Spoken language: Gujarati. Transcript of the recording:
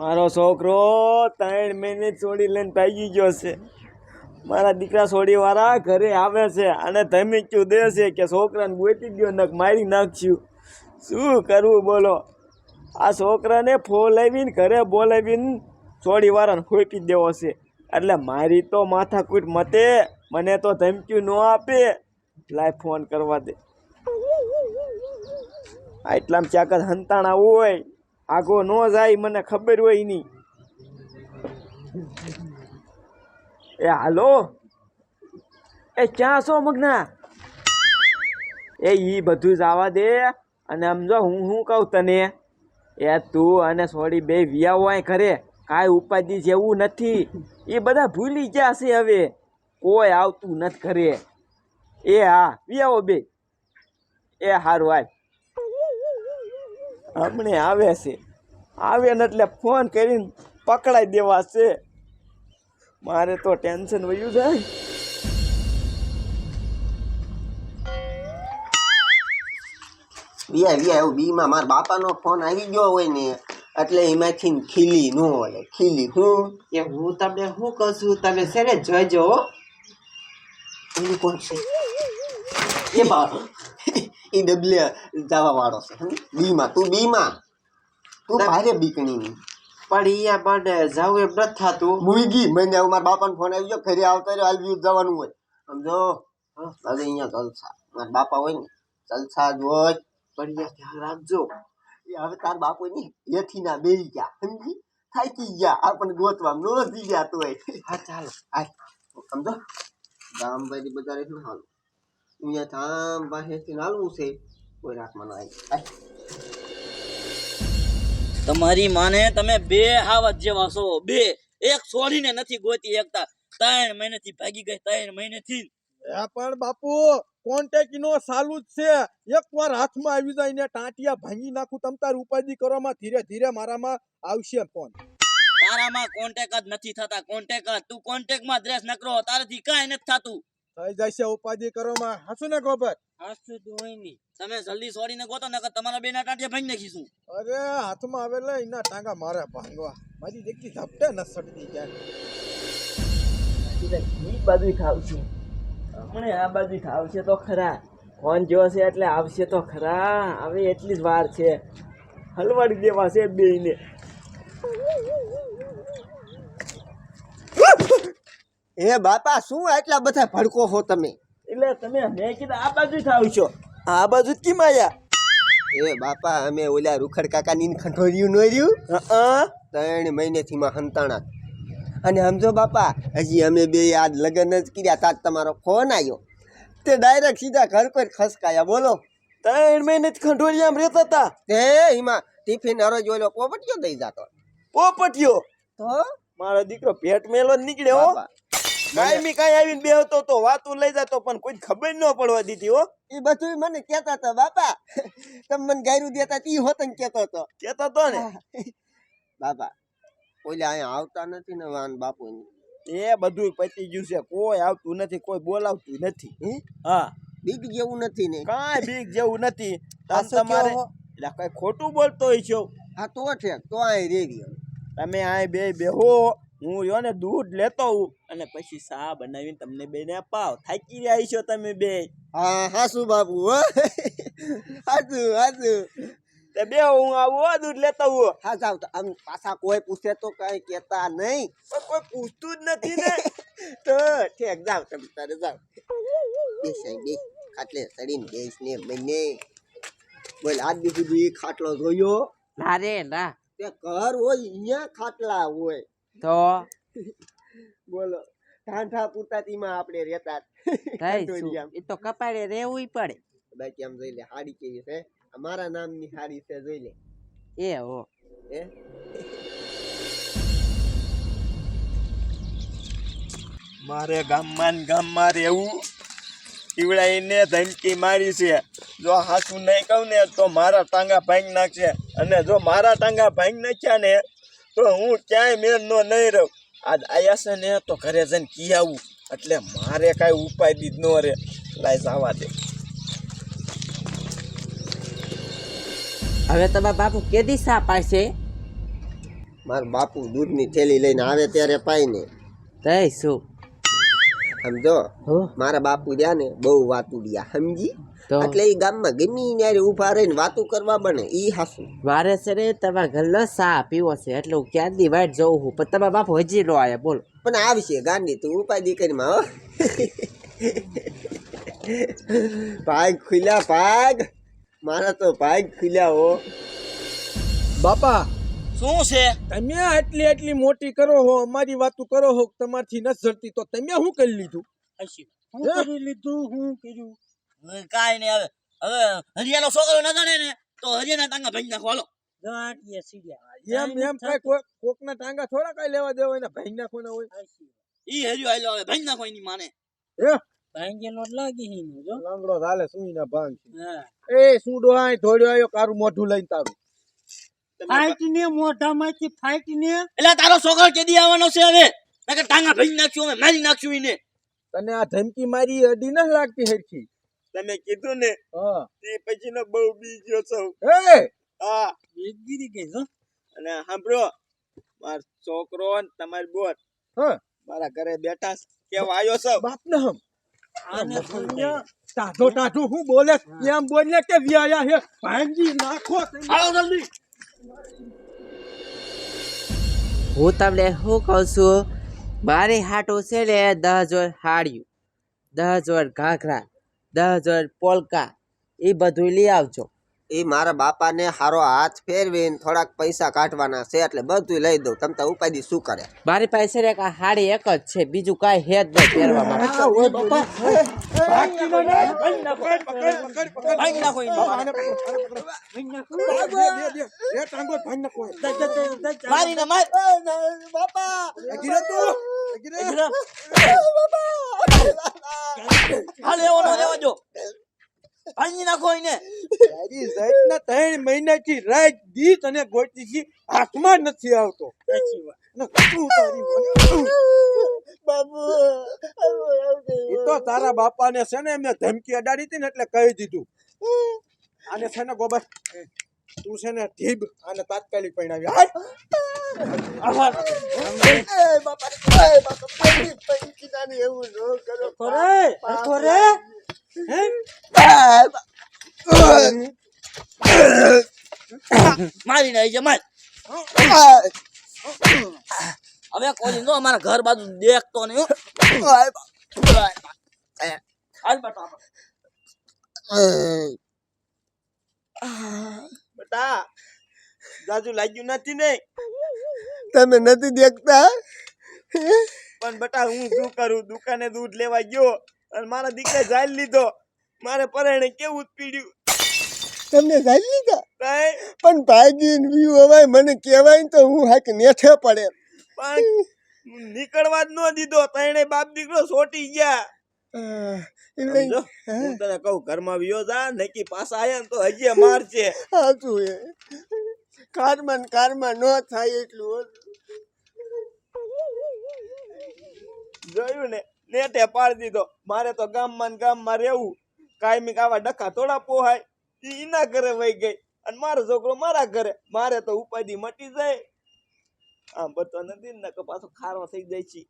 મારો છોકરો ત્રણ મહિને છોડી લઈને ભાગી ગયો છે. મારા દીકરા છોડીવાળા ઘરે આવે છે અને ધમીક્યું દે છે કે છોકરાને ગોતી ગયો નક મારી નાખ્યું શું કરવું બોલો? આ છોકરાને ફોલાવીને ઘરે બોલાવીને છોડીવાળાને ખોપી દેવો છે. એટલે મારી તો માથાકૂટ મતે, મને તો ધમક્યું ન આપે. લાય ફોન કરવા દે. આટલામાં ચાકર હંતાણા હોય. આગો ન જાય, મને ખબર હોય નહીં એ હાલો. એ ક્યાં છો મગના? એ ઈ બધું જવા દે અને સમજો જો હું શું કહું તને? એ તું અને સોડી બે વિયાવો હોય ઘરે. કાંઈ ઉપાધિ જેવું નથી. એ બધા ભૂલી ગયા છે હવે. કોઈ આવતું નથી ઘરે. એ હા વ્યાવો બે. એ હારું, હાલ. હમણે આવે છે. આવે ને એટલે ફોન કરીને પકડાઈ દેવા છે. મારે તો ટેન્શન વયું જાય. વ્યા વ્યા એવું બીમાં મારા બાપાનો ફોન આવી ગયો હોય ને એટલે એમાંથી ખીલી ન ઓલે ખીલી હું? એ હું તમને શું કહું છું તમે છે ને જોઈજો હો. કોણ છે? એ બા એ ડબલે જવા વાળો છે બીમાં તું બીમાં? તું ભારે બીકણીની. પણ અહીંયા પણ જવું એમ નથી થતું. મુઈગી મને આવું મારા બાપાને ફોન આવી ગયો ઘરે આવતા રહ્યો હાલ જવાનું હોય. સમજો હવે અહીંયા જલસા. મારા બાપા હોય ને જલસા જ હોય. પણ ધ્યાન રાખજો. એ હવે તાર બાપુ ની એથી ના બેહી ગયા સમજી? થાકી ગયા આપણને ગોતવા નો જી ગયા તોય. હા ચાલો. આય સમજો ગામ બધી બધા ને હાલ. અહીંયા ધામ પાસેથી નાલવું છે કોઈ રાખમાં ના તમારી માને તમે બે હાવત જેવા છો. બે. એક છોડીને નથી ગોતી એકતા. ત્રણ મહિનેથી ભાગી ગઈ ત્રણ મહિનેથી. એ પણ બાપુ કોન્ટેક્ટ નો ચાલુ જ છે. એક વાર હાથમાં આવી જાય ને ટાંટિયા ભાંગી નાખું તમ તાર ઉપાધિ કરવામાં ધીરે ધીરે મારામાં આવશે ફોન તારામાં કોન્ટેક જ નથી થતા. કોન્ટેક જ. તું કોન્ટેકમાં ડ્રેસ નકરો. તારાથી કાંઈ નથી થતું. થઈ જશે ઉપાધિ કરવામાં. હાસુ ને ખબર હાસું દોઈની તમે જલ્દી છોડીને ગોતો નકર તમારા બેના ટાંટિયા ભાંગી નાખીશું. અરે હાથમાં આવેલા એના ટાંગા મારે ભાંગવા. મારી દેખી ઝપટે ન સડતી જાય ઈ બાજુ ખાવ છું હમણે આ બાજુ ખાવશે તો ખરા. ફોન જોશે છે એટલે આવશે તો ખરા. હવે એટલી જ વાર છે. હલવાડી દેવા છે બેયને. એ બાપા શું આટલા બધા ભડકો હો તમે? એટલે તમે મેં કીધું આ બાજુ ખાવ છો. આ બાજુ જ કેમ એ બાપા અમે ઓલા રૂખડ કાકા ની ખંઠોર્યું નો રહ્યું? હા. ત્રણ મહિનેથી માં હંતાણા. અને સમજો બાપા હજી અમે બે આજ લગ્ન જ કર્યા તાજ તમારો ફોન આવ્યો તે ડાયરેક્ટ સીધા ઘર પર ખસકાયા બોલો. ત્રણ મહિને જ ખંડોળિયામાં રહેતા હતા તે એમાં ટિફિન હરોજ ઓલો પોપટીયો દઈ જાતો. પોપટીયો? તો? મારો દીકરો પેટ મેલો જ નીકળ્યો હો. કાયમી કાંઈ આવીને બેહતો તો વાતું લઈ જતો પણ કોઈ ખબર ન પડવા દીધી હો. એ બધું મને કહેતા હતા બાપા. તમે મને ગાયરું દેતા તી હોત ને કહેતો હતો. કેતો તો ને. બાપા ઓલા અહીંયા આવતા નથી ને વાન બાપુ એ બધું પતી ગયું છે કોઈ આવતું નથી કોઈ બોલાવતું નથી. હા? બીક જેવું નથી ને. કાંઈ બીક જેવું નથી. તમારે એટલે કઈ ખોટું બોલતો હોય છો. હા તો છે તો અહીં રેવી. તમે અહીં બે બેહો. હું રહ્યો ને દૂધ લેતો હું અને પછી ચા બનાવીને તમને બેને પાવ થાકી રહ્યા છો તમે બે. હા હાસુ બાપુ હો. હાસુ હાસુ. તે બે હું આવું હો દૂધ લેતો હું હા જાવ તો. આમ પાછા કોઈ પૂછે તો કઈ કહેતા નહીં. પણ કોઈ પૂછતું જ નથી ને. તો ઠેક જાવ તમે તારે જાવ. બેસ બેસ બે ખાટલે ચડીને બેસ ને બંને. બોલ આજ દી સુધી ખાટલો જોયો ના રે ના. તે ઘર હોય અહીંયા ખાટલા હોય. તો? બોલો. ઠાંઠા પૂરતાતીમાં આપણે રહેતા થાય એ તો કપાળે રહેવું પડે. બાકી આમ જોઈ લે હાડી કેવી છે અમારા નામની હાડી છે જોઈ લે. એ હો. એ મારે ગામમાં ને ગામમાં રહેવું પીવડાઈને ધમકી મારી છે. જો હાસું નહીં કહું ને તો મારા ટાંગા ભાંગી નાખશે. અને જો મારા ટાંગા ભાંગી નાખ્યા ને તો હું ક્યાંય મેળ નો નહીં રહું. આજ આયા છે ને તો ઘરે જઈને કી આવું. એટલે મારે કાંઈ ઉપાય દીધ ન રે લાઈ જવા દે. હવે તમારા બાપુ કેદી સા પાસે મારા બાપુ દૂધની થેલી લઈને આવે ત્યારે પાય ને. તય શું? સમજો? હો. મારા બાપુ રહ્યા ને બહુ વાતુડિયા સમજી? એટલે એ ગામમાં ગમી ત્યારે ઊભા રહીને વાતું કરવા બને ઈ હાસું. મારે છે ને તમારા ઘરનો સા પીવો છે એટલે હું ક્યાંથી વાટ જઉં છું? પણ તમારા બાપુ હજી નો આવ્યા બોલો. પણ આવશે ગાંડી તું ઉપાય દીકરી હો. ભાગ ખુલ્યા ભાગ. મારા તો ભાગ ખુલ્યા હો. બાપા શું છે? તમે આટલી આટલી મોટી કરો હો અમારી વાતો કરો હો તમારથી નથી જડતી તો તમે શું કરી લીધું? હું કરી લીધું હું કર્યું? કાઈ નહીં હવે હવે હરિયાનો છોકરો ન જાણે ને તો હરિયાના ટાંગા ભાઈ નાખો હાલો. એમ એમ કઈ કોક ના ટાંગા થોડા કઈ લેવા દેવા હોય ને ભાઈ નાખવાના હોય. ઈ હરિયો હાલો હવે ભાઈ નાખો એની માને. હે? લાંગડો ચાલે સુઈ ના ભાંગ એ શું આય ધોડ્યો આયો કારું મોઢું લઈને તારું. એટલે તારો છોકરો કેદી આવવાનો છે હવે? નકર ટાંગા ભાઈ નાખ્યું અમે મારી નાખ્યું એને. તને આ ધમકી મારી અડી ન લાગતી હરખી? તમે કીધું ને હા. તે પછીનો બહુ બી ગયો સૌ કે છો? અને સાંભળો મારો છોકરો ને તમારી બોટ હા. મારા ઘરે બેઠા કેવા આવ્યો છો? બાપ ને હમ. તાઢો તાઢો હું બોલે એમ બોલે કે વ્યાયા હે? ભાંગી નાખો. આવો જલ્દી. હું તમને શું કહું છું? મારી હાટું છે ને દસ જોર હાડિયું દસ જોર ઘાઘરા દસ જોર પોલકા એ બધું લઈ આવજો. એ મારા બાપાને હારો હાથ ફેરવીને થોડાક પૈસા કાઢવાના છે એટલે બધું લઈ દઉં તમે તો ઉપાધિ શું કરે મારી પાસે રે કા એક હાડી એક જ છે બીજું કાંઈ હે જ નહીં પહેરવા ઓય બાપા ભાગી ન જાય. પકડ, પકડ, પકડ, પકડ. ભાઈ નાખો એને. પકડ, પકડ, પકડ. દે, દે, દે. એ ટાંગો ભાંગી નાખો એ. મારીને માર ગિરે તું. ગિરે. હાલ એવો રહેવા જો ભાઈ નાખો એને તારી જાતના ત્રણ મહિનાથી રાત દી તને ગોતી છી હાથમાં નથી આવતો. ને તું તારી બાપાને છે ને એમને ધમકી અડાડી હતી ને એટલે કહી દીધું. આને છે ને ગોબર તું છે ને ઢીબ આને તાત્કાલિક પરણાવી. હાલ. મારીને આવી જા માર હવે કોઈ નો અમારા ઘર બાજુ દેખતો નહીં બેટા જાજુ લાગ્યું નથી ને? તમે નથી દેખતા? પણ બેટા હું શું કરું? દુકાને દૂધ લેવા ગયો. અને મારા દીકરા જાલ લીધો. મારે પરાણે કેવું પીડ્યું. તમને જાઈ લીધા? પણ ભાગી વ્યુ હવે મને કહેવાય તો હું હાક નેઠે પડે. પણ નીકળવા જ ન દીધો. તણે બાપ દીકરો સોટી ગયા? હું. તને કહું ઘરમાં વિયો જા નકી પાછા આયા તો હજી મારશે સાચું એ કારમાં ને કારમાં ન થાય એટલું. જોયું ને? નેટે પાડી દીધો. મારે તો ગામમાં ને ગામમાં રહેવું. કાયમી આવા ડખા થોડા પોહાય. ઈ એના ઘરે વહી ગઈ. અને મારો છોકરો મારા ઘરે. મારે તો ઉપાધિ મટી જાય. આમ બતો નથી ને કે પાછો ખારો થઈ જાય છે.